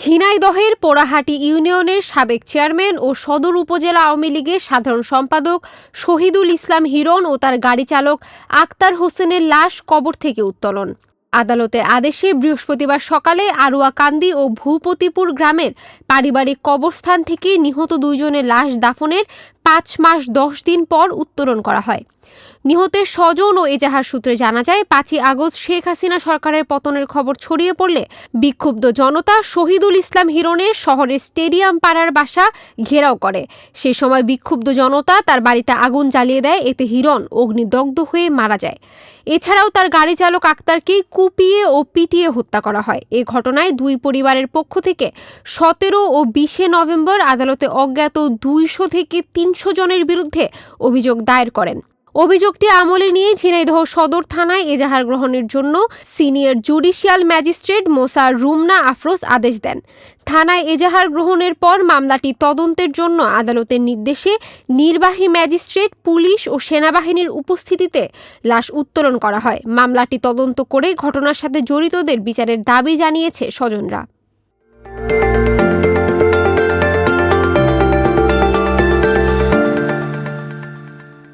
ঝিনাইদহের পোড়াহাটি ইউনিয়নের সাবেক চেয়ারম্যান ও সদর উপজেলা আওয়ামী লীগের সাধারণ সম্পাদক শহীদুল ইসলাম হিরণ ও তার গাড়ি চালক আক্তার হোসেনের লাশ কবর থেকে উত্তোলন। আদালতের আদেশে বৃহস্পতিবার সকালে আরুয়াকান্দি ও ভূপতিপুর গ্রামের পারিবারিক কবরস্থান থেকে নিহত দুইজনের লাশ দাফনের পাঁচ মাস দশ দিন পর উত্তোলন করা হয়। নিহতের স্বজন ও এজাহার সূত্রে জানা যায়, পাঁচই আগস্ট শেখ হাসিনা সরকারের পতনের খবর ছড়িয়ে পড়লে বিক্ষুব্ধ জনতা শহীদুল ইসলাম হিরণের শহরের স্টেডিয়াম পাড়ার বাসা ঘেরাও করে। সে সময় বিক্ষুব্ধ জনতা তার বাড়িতে আগুন জ্বালিয়ে দেয়, এতে হিরণ অগ্নিদগ্ধ হয়ে মারা যায়। এছাড়াও তার গাড়ি চালক আক্তারকে কুপিয়ে ও পিটিয়ে হত্যা করা হয়। এ ঘটনায় দুই পরিবারের পক্ষ থেকে সতেরো ও বিশে নভেম্বর আদালতে অজ্ঞাত দুইশো থেকে তিনশো জনের বিরুদ্ধে অভিযোগ দায়ের করেন। অভিযোগটি আমলে নিয়ে ঝিনাইদহ সদর থানায় এজাহার গ্রহণের জন্য সিনিয়র জুডিশিয়াল ম্যাজিস্ট্রেট মোসা রুমনা আফরোজ আদেশ দেন। থানায় এজাহার গ্রহণের পর মামলাটি তদন্তের জন্য আদালতের নির্দেশে নির্বাহী ম্যাজিস্ট্রেট, পুলিশ ও সেনাবাহিনীর উপস্থিতিতে লাশ উত্তোলন করা হয়। মামলাটি তদন্ত করে ঘটনার সাথে জড়িতদের বিচারের দাবি জানিয়েছে স্বজনরা।